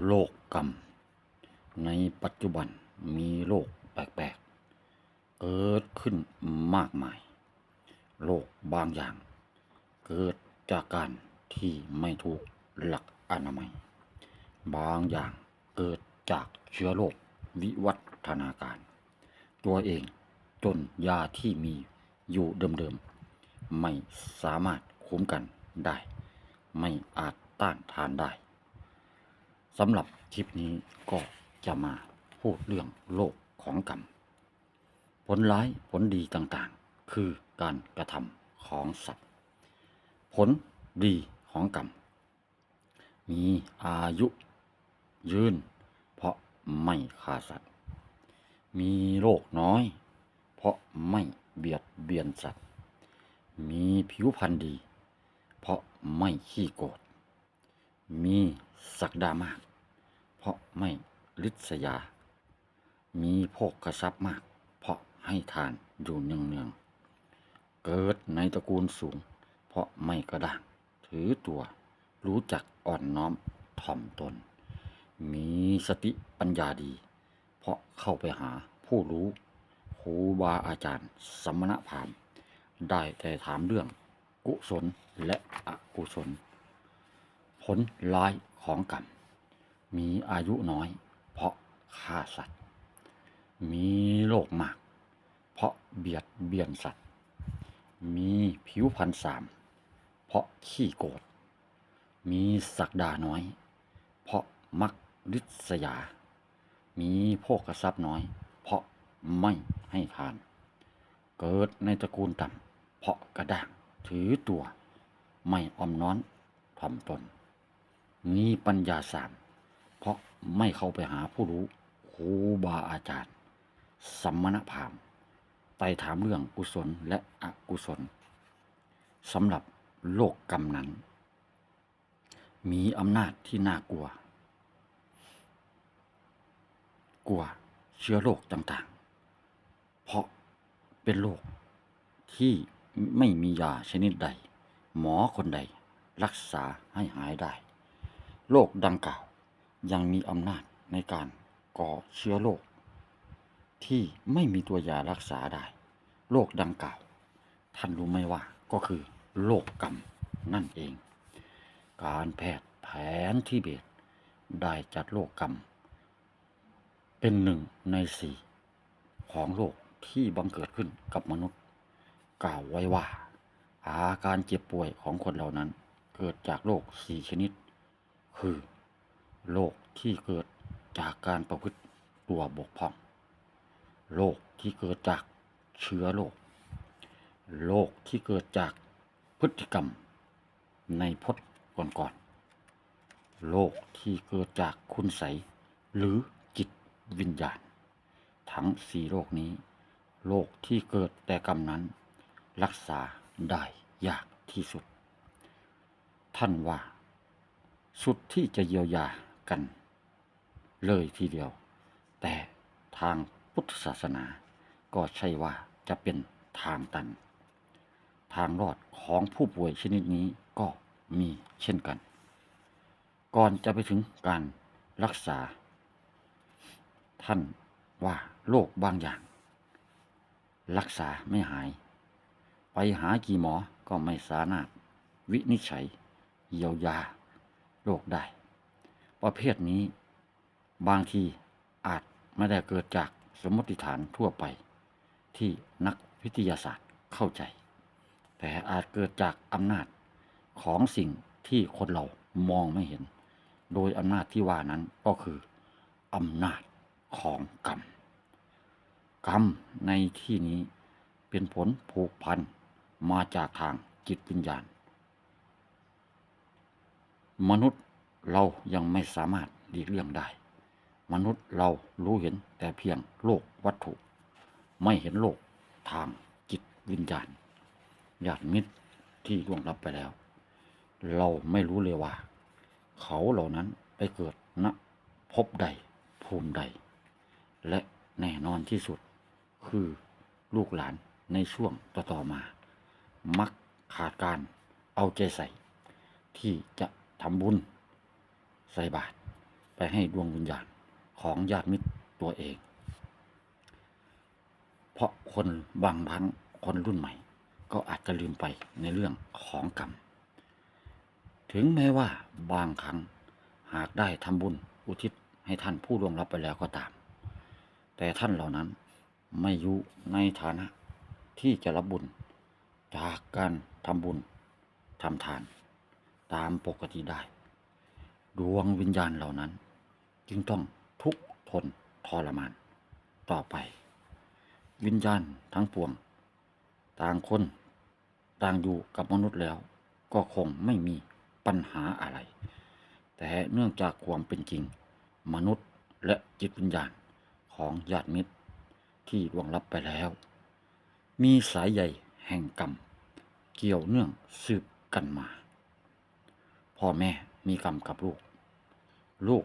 โลกกรรม ในปัจจุบันมีโรคแปลกๆ เกิดขึ้นมากมายโรคบางอย่าง เกิดจากการที่ไม่ถูกหลักอนามัย บางอย่างเกิดจากเชื้อโรควิวัฒนาการ ตัวเองจนยาที่มีอยู่เดิมๆ ไม่สามารถคุ้มกันได้ ไม่อาจต้านทานได้ สำหรับคลิปนี้ก็จะมาพูดเรื่องโลกของกรรม ผลร้ายผลดีต่างๆ คือการกระทำของสัตว์ ผลดีของกรรม มีอายุยืน เพราะไม่ฆ่าสัตว์ มีโรคน้อย เพราะไม่เบียดเบียนสัตว์ มีผิวพรรณดี เพราะไม่ขี้โกรธมี ศักดามาก เพราะไม่ลิษยา มีโภคทรัพย์มาก เพราะให้ทานอยู่เนืองๆเกิดในตระกูลสูง เพราะไม่กระด้าง ถือตัว รู้จักอ่อนน้อมถ่อมตน มีสติปัญญาดี เพราะเข้าไปหาผู้รู้ครูบาอาจารย์ สมณพราหมณ์ได้แต่ถามเรื่องกุศลและอกุศล ผลร้ายของกรรม มีอายุน้อย เพราะฆ่าสัตว์ มีโรคมาก เพราะเบียดเบียนสัตว์ มีผิวพรรณสาม เพราะขี้โกรธ มีศักดาน้อย เพราะมักริษยา มีโภคทรัพย์น้อย เพราะไม่ให้ทาน เกิดในตระกูลต่ำ เพราะกระด้าง ถือตัว ไม่อ่อมน้อนถ่อมตน มีปัญญาสามเพราะไม่เข้าไปหาผู้รู้ครูบาอาจารย์สมมณพราหมณ์ไปถามเรื่องกุศลและอกุศลสำหรับโลกกรรมนั้น มีอำนาจที่น่ากลัว กลัวเชื้อโรคต่างๆ เพราะเป็นโรคที่ไม่มียาชนิดใด หมอคนใดรักษาให้หายได้ โรคดังกล่าว ยังมีอำนาจในการก่อเชื้อโรคที่ไม่มีตัวยารักษาได้ โรคดังกล่าว ท่านรู้ไหมว่าก็คือโรคกรรมนั่นเอง การแพทย์แผนที่เบตได้จัดโรคกรรม เป็นหนึ่งในสี่ของโรคที่บังเกิดขึ้นกับมนุษย์ กล่าวไว้ว่า อาการเจ็บป่วยของคนเหล่านั้นเกิดจากโรคสี่ชนิด คือโรคที่เกิดจากการประพฤติตัวบกพร่องโรคที่เกิดจากเชื้อโรคโรคที่เกิดจากพฤติกรรมในพจน์ก่อนๆโรคที่เกิดจากคุณใสยหรือจิตวิญญาณ ทั้งสี่โรคนี้โรคที่เกิดแต่กรรมนั้น รักษาได้ยากที่สุด ท่านว่า สุดที่จะเยียวยากัน เลยทีเดียว แต่ทางพุทธศาสนาก็ใช่ว่าจะเป็นทางตัน ทางรอดของผู้ป่วยชนิดนี้ก็มีเช่นกัน ก่อนจะไปถึงการรักษา ท่านว่าโรคบางอย่าง รักษาไม่หาย ไปหากี่หมอก็ไม่สามารถวินิจฉัย เยียวยา โรคได้ ประเภทนี้บางทีอาจไม่ได้เกิดจากสมมติฐานทั่วไป ที่นักวิทยาศาสตร์เข้าใจ แต่อาจเกิดจากอำนาจของสิ่งที่คนเรามองไม่เห็น โดยอำนาจที่ว่านั้นก็คืออำนาจของกรรม กรรมในที่นี้เป็นผลผูกพันมาจากทางจิตวิญญาณ มนุษย์เรายังไม่สามารถหลีกเลี่ยงได้ มนุษย์เรารู้เห็นแต่เพียงโลกวัตถุ ไม่เห็นโลกทางจิตวิญญาณญาติมิตรที่ล่วงลับไปแล้ว เราไม่รู้เลยว่า เขาเหล่านั้นไปเกิดณภพใดภูมิใด และแน่นอนที่สุด คือลูกหลานในช่วงต่อๆมา มักขาดการเอาใจใส่ ที่จะ ทำบุญ ใส่บาตรไปให้ดวงวิญญาณของญาติมิตรตัวเอง เพราะคนบางครั้งคนรุ่นใหม่ ก็อาจจะลืมไปในเรื่องของกรรม ถึงแม้ว่าบางครั้งหากได้ทำบุญอุทิศให้ท่านผู้ล่วงลับไปแล้วก็ตาม แต่ท่านเหล่านั้นไม่อยู่ในฐานะที่จะรับบุญ จากการทำบุญทำทาน ตามปกติได้ ดวงวิญญาณเหล่านั้น จึงต้องทุกข์ทนทรมาน ต่อไป วิญญาณทั้งปวง ต่างคนต่างอยู่กับมนุษย์แล้ว ก็คงไม่มีปัญหาอะไร แต่เนื่องจากความเป็นจริง มนุษย์และจิตวิญญาณของญาติมิตรที่ล่วงลับไปแล้ว มีสายใยแห่งกรรม เกี่ยวเนื่องสืบกันมา พ่อแม่มีกรรมกับลูก ลูก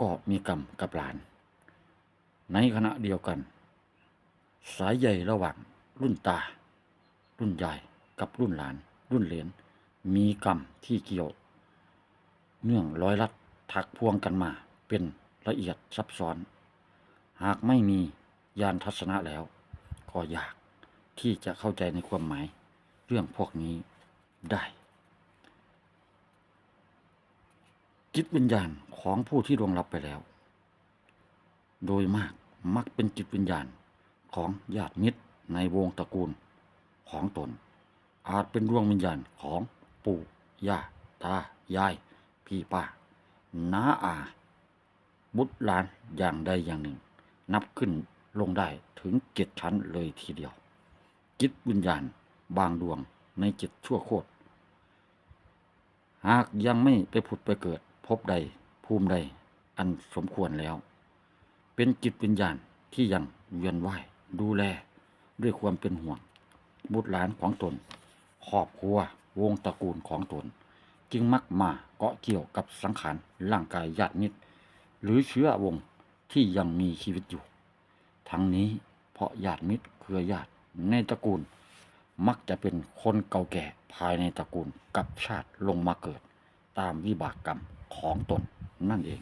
ก็มีกรรมกับหลาน ในขณะเดียวกัน สายใยระหว่างรุ่นตา รุ่นยายกับรุ่นหลาน รุ่นเหลนมีกรรมที่เกี่ยว เนื่องร้อยลัดถักพวงกันมาเป็นละเอียดซับซ้อน หากไม่มียานทัศนะแล้ว ก็ยากที่จะเข้าใจในความหมาย เรื่องพวกนี้ได้ จิตวิญญาณของผู้ที่ล่วงลับไปแล้ว โดยมากมักเป็นจิตวิญญาณของญาติมิตรในวงตระกูลของตน อาจเป็นดวงวิญญาณของปู่ย่าตายาย พี่ป้าน้าอา บุตรหลานอย่างใดอย่างหนึ่ง นับขึ้นลงได้ถึงเจ็ดชั้นเลยทีเดียว จิตวิญญาณบางดวงในจิตชั่วโคตรหากยังไม่ไปผุดไปเกิด บใดภูมิใดอันสมควรแล้ว เป็นจิตวิญญาณที่ยังเวียนว่ายดูแลด้วยความเป็นห่วง บุตรหลานของตนครอบครัววงตระกูลของตน จึงมักมาเกาะเกี่ยวกับสังขารร่างกายญาติมิตรหรือเชื้อวงที่ยังมีชีวิตอยู่ ทั้งนี้เพราะญาติมิตรเครือญาติในตระกูล มักจะเป็นคนเก่าแก่ภายในตระกูลกับชาติลงมาเกิด ตามวิบากกรรม ของตนนั่นเอง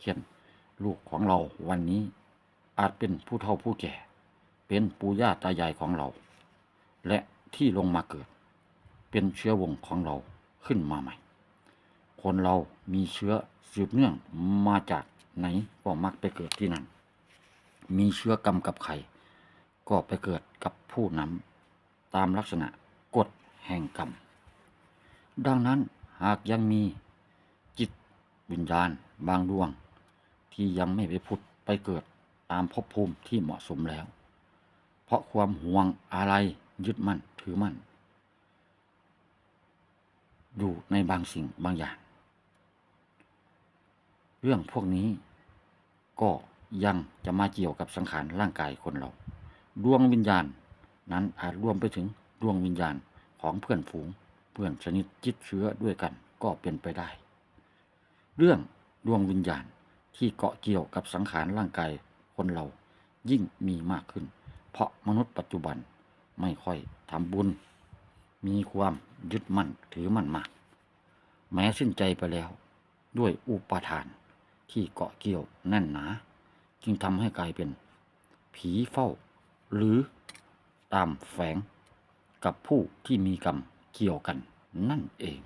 เช่นลูกของเราวันนี้อาจเป็นผู้เฒ่าผู้แก่ เป็นปู่ย่าตายายของเรา และที่ลงมาเกิด เป็นเชื้อวงของเราขึ้นมาใหม่ คนเรามีเชื้อสืบเนื่องมาจากไหนก็มักไปเกิดที่นั่น มีเชื้อกรรมกับใครก็ไปเกิดกับผู้นั้นตามลักษณะกฎแห่งกรรม ดังนั้นหากยังมี วิญญาณบางดวง ที่ยังไม่ไปผุดไปเกิดตามภพภูมิที่เหมาะสมแล้ว เพราะความห่วงอะไรยึดมั่นถือมั่น อยู่ในบางสิ่งบางอย่าง เรื่องพวกนี้ก็ยังจะมาเกี่ยวกับสังขารร่างกายคนเรา ดวงวิญญาณนั้นอาจรวมไปถึงดวงวิญญาณของเพื่อนฝูง เพื่อนชนิดจิตเชื้อด้วยกันก็เป็นไปได้ เรื่องดวงวิญญาณที่เกาะเกี่ยวกับสังขารร่างกายคนเรายิ่งมีมากขึ้น เพราะมนุษย์ปัจจุบันไม่ค่อยทำบุญ มีความยึดมั่นถือมั่นมาก แม้สิ้นใจไปแล้ว ด้วยอุปาทานที่เกาะเกี่ยวแน่นหนา จึงทำให้กลายเป็น ผีเฝ้า หรือตามแฝงกับผู้ที่มีกรรมเกี่ยวกันนั่นเอง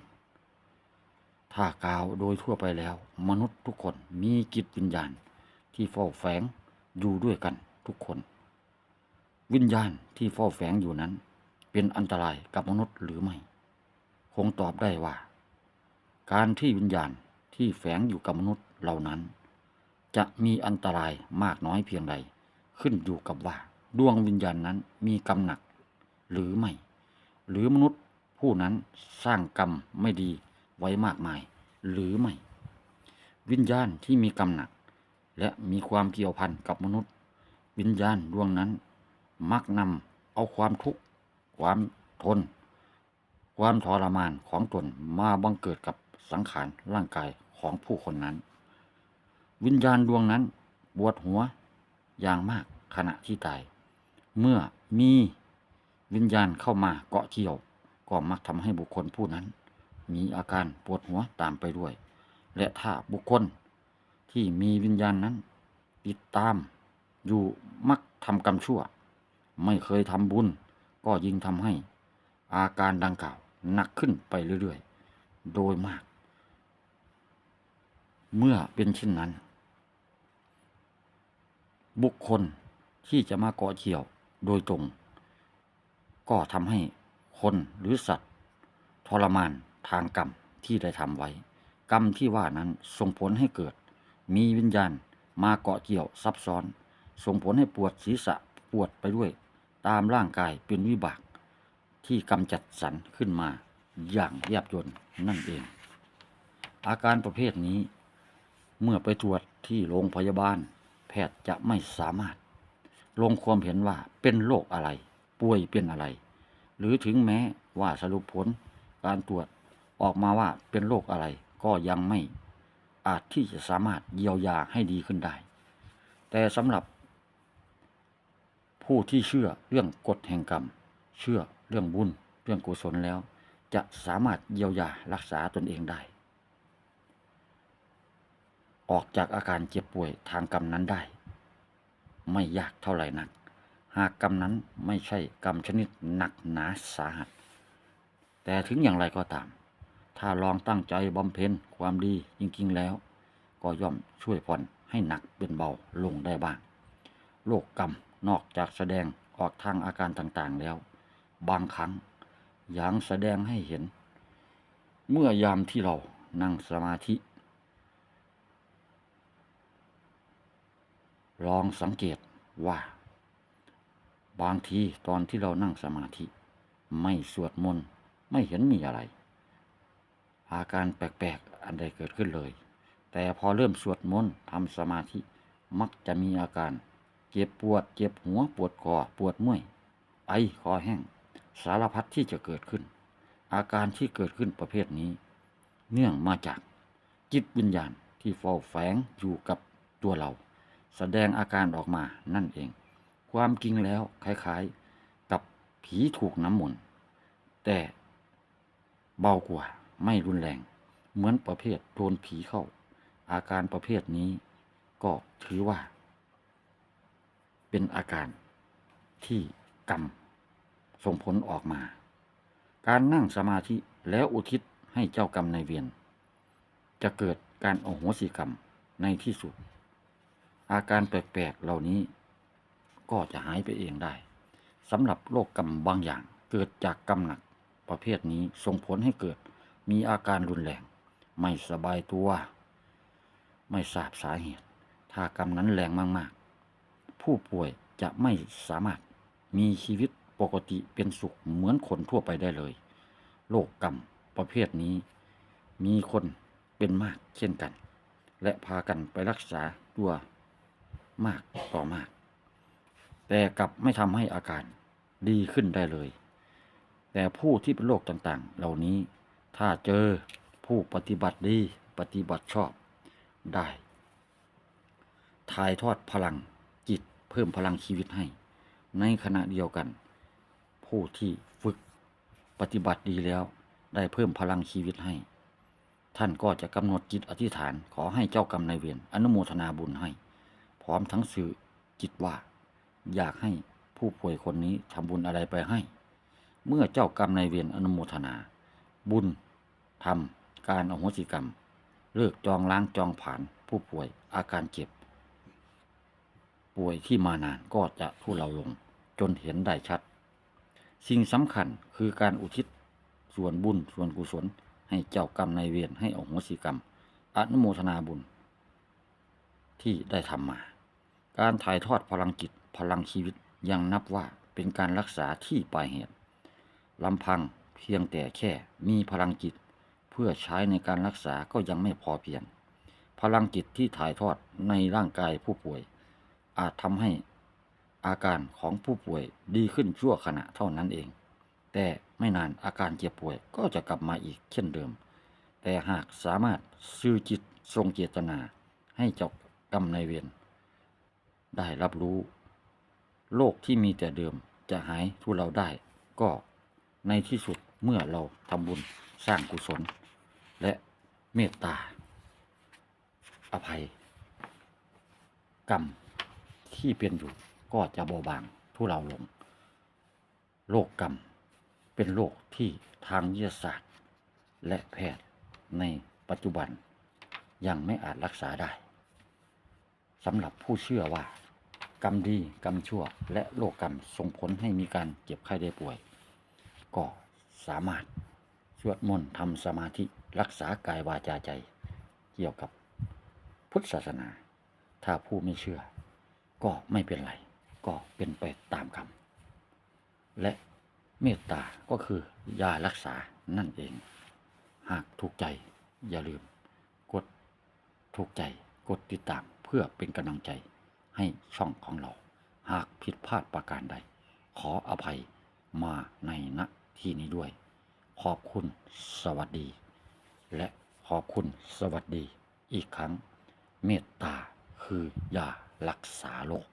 ถ้ากล่าวโดยทั่วไปแล้ว มนุษย์ทุกคนมีจิตวิญญาณที่เฝ้าแฝงอยู่ด้วยกันทุกคน วิญญาณที่เฝ้าแฝงอยู่นั้น เป็นอันตรายกับมนุษย์หรือไม่ คงตอบได้ว่า การที่วิญญาณที่แฝงอยู่กับมนุษย์เหล่านั้น จะมีอันตรายมากน้อยเพียงใด ขึ้นอยู่กับว่า ดวงวิญญาณนั้นมีกรรมหนัก หรือไม่ หรือมนุษย์ผู้นั้นสร้างกรรมไม่ดี ไว้มากมาย หรือไม่ วิญญาณที่มีกรรมหนัก และมีความเกี่ยวพันกับมนุษย์ วิญญาณดวงนั้น มักนำเอาความทุกข์ความทน ความทรมานของตนมาบังเกิดกับสังขารร่างกายของผู้คนนั้น วิญญาณดวงนั้นปวดหัวอย่างมากขณะที่ตาย เมื่อมีวิญญาณเข้ามาเกาะเกี่ยว ก็มักทำให้บุคคลผู้นั้น มีอาการปวดหัวตามไปด้วย และถ้าบุคคลที่มีวิญญาณนั้น ติดตามอยู่มักทำกรรมชั่ว ไม่เคยทำบุญ ก็ยิ่งทำให้ อาการดังกล่าวหนักขึ้นไปเรื่อยๆ โดยมาก เมื่อเป็นเช่นนั้น บุคคลที่จะมาเกาะเกี่ยวโดยตรง ก็ทำให้คนหรือสัตว์ ทรมาน ทางกรรมที่ได้ทำไว้ กรรมที่ว่านั้นส่งผลให้เกิด มีวิญญาณมาเกาะเกี่ยวซับซ้อน ส่งผลให้ปวดศีรษะปวดไปด้วย ตามร่างกายเป็นวิบาก ที่กำจัดสรรขึ้นมาอย่างแยบยลนั่นเอง อาการประเภทนี้ เมื่อไปตรวจที่โรงพยาบาล แพทย์จะไม่สามารถ ลงความเห็นว่าเป็นโรคอะไร ป่วยเป็นอะไร หรือถึงแม้ว่าสรุปผลการตรวจ ออกมาว่าเป็นโรคอะไรก็ยังไม่อาจที่จะสามารถเยียวยาให้ดีขึ้นได้ แต่สำหรับ ผู้ที่เชื่อเรื่องกฎแห่งกรรม เชื่อเรื่องบุญเรื่องกุศลแล้ว จะสามารถเยียวยารักษาตนเองได้ ออกจากอาการเจ็บป่วยทางกรรมนั้นได้ ไม่ยากเท่าไหร่นัก หากกรรมนั้นไม่ใช่กรรมชนิดหนักหนาสาหัส แต่ถึงอย่างไรก็ตาม ถ้าลองตั้งใจบำเพ็ญความดีจริงๆแล้ว ก็ย่อมช่วยผ่อนให้หนักเป็นเบาลงได้บ้างโรคกรรมนอกจากแสดงออกทางอาการต่างๆแล้ว บางครั้งยังแสดงให้เห็น เมื่อยามที่เรานั่งสมาธิ ลองสังเกตว่า บางทีตอนที่เรานั่งสมาธิ ไม่สวดมนต์ไม่เห็นมีอะไร อาการแปลกๆอันใดเกิดขึ้นเลย แต่พอเริ่มสวดมนต์ทำสมาธิมักจะมีอาการเจ็บปวด เจ็บหัว ปวดคอ ปวดเมื่อย ไอ คอแห้ง สารพัดที่จะเกิดขึ้น อาการที่เกิดขึ้นประเภทนี้ เนื่องมาจากจิตวิญญาณที่เฝ้าแฝงอยู่กับตัวเรา แสดงอาการออกมานั่นเอง ความจริงแล้วคล้ายๆ กับผีถูกน้ำมนต์แต่เบากว่า ไม่รุนแรง เหมือนประเภทโดนผีเข้า อาการประเภทนี้ก็ถือว่า เป็นอาการที่กรรมส่งผลออกมา การนั่งสมาธิแล้วอุทิศให้เจ้ากรรมในายเวรจะเกิดการโอโหสิกรรมในที่สุด อาการแปลกๆเหล่านี้ ก็จะหายไปเองได้สำหรับโรคกรรมบางอย่างเกิดจากกรรมหนักประเภทนี้ส่งผลให้เกิด มีอาการรุนแรง ไม่สบายตัว ไม่ทราบสาเหตุ ถ้ากรรมนั้นแรงมากๆ ผู้ป่วยจะไม่สามารถมีชีวิตปกติเป็นสุขเหมือนคนทั่วไปได้เลย โรคกรรมประเภทนี้ มีคนเป็นมากเช่นกัน และพากันไปรักษาตัวมากต่อมาก แต่กลับไม่ทำให้อาการดีขึ้นได้เลย แต่ผู้ที่เป็นโรคต่างๆ เหล่านี้ ถ้าเจอผู้ปฏิบัติดีปฏิบัติชอบได้ ถ่ายทอดพลังจิตเพิ่มพลังชีวิตให้ ในขณะเดียวกัน ผู้ที่ฝึกปฏิบัติดีแล้ว ได้เพิ่มพลังชีวิตให้ ท่านก็จะกำหนดจิตอธิษฐานขอให้เจ้ากรรมนายเวรอนุโมทนาบุญให้ พร้อมทั้งสื่อจิตว่า อยากให้ผู้ป่วยคนนี้ทำบุญอะไรไปให้ เมื่อเจ้ากรรมนายเวรอนุโมทนา บุญ ทำการอโหสิกรรม เลิกจองล้างจองผ่านผู้ป่วยอาการเจ็บ ป่วยที่มานานก็จะทุเลาลงจนเห็นได้ชัด สิ่งสำคัญคือการอุทิศส่วนบุญส่วนกุศลให้เจ้ากรรมนายเวรให้อโหสิกรรม อนุโมทนาบุญ ที่ได้ทำมา การถ่ายทอดพลังจิตพลังชีวิตยังนับว่าเป็นการรักษาที่ปลายเหตุลำพังเพียงแต่แค่มีพลังจิต พื่อใช้ในการรักษาก็ยังไม่พอเพียง พลังจิตที่ถ่ายทอดในร่างกายผู้ป่วย อาจทำให้อาการของผู้ป่วยดีขึ้นชั่วขณะเท่านั้นเอง แต่ไม่นานอาการเจ็บป่วยก็จะกลับมาอีกเช่นเดิม แต่หากสามารถซื่อจิตทรงเจตนาให้เจ้ากรรมนายเวรได้รับรู้ โรคที่มีแต่เดิมจะหายทุเราได้ ก็ในที่สุดเมื่อเราทำบุญสร้างกุศล และเมตตา อภัย กรรมที่เป็นอยู่ก็จะเบาบางทุเลาลง โรคกรรมเป็นโรคที่ทางวิทยาศาสตร์ และแพทย์ในปัจจุบันยังไม่อาจรักษาได้สำหรับผู้เชื่อว่า กรรมดีกรรมชั่ว และโรคกรรมส่งผลให้มีการเจ็บไข้ได้ป่วย ก็สามารถสวดมนต์ทำสมาธิ รักษากายวาจาใจ เกี่ยวกับพุทธศาสนา ถ้าผู้ไม่เชื่อ ก็ไม่เป็นไร ก็เป็นไปตามกรรมและเมตตาก็คือยารักษานั่นเอง หากถูกใจอย่าลืม กดถูกใจกดติดตามเพื่อเป็นกำลังใจให้ช่องของเรา หากผิดพลาดประการใด ขออภัยมาในณที่นี้ด้วย ขอบคุณสวัสดี และขอบคุณสวัสดีอีกครั้ง เมตตาคือยารักษาโรค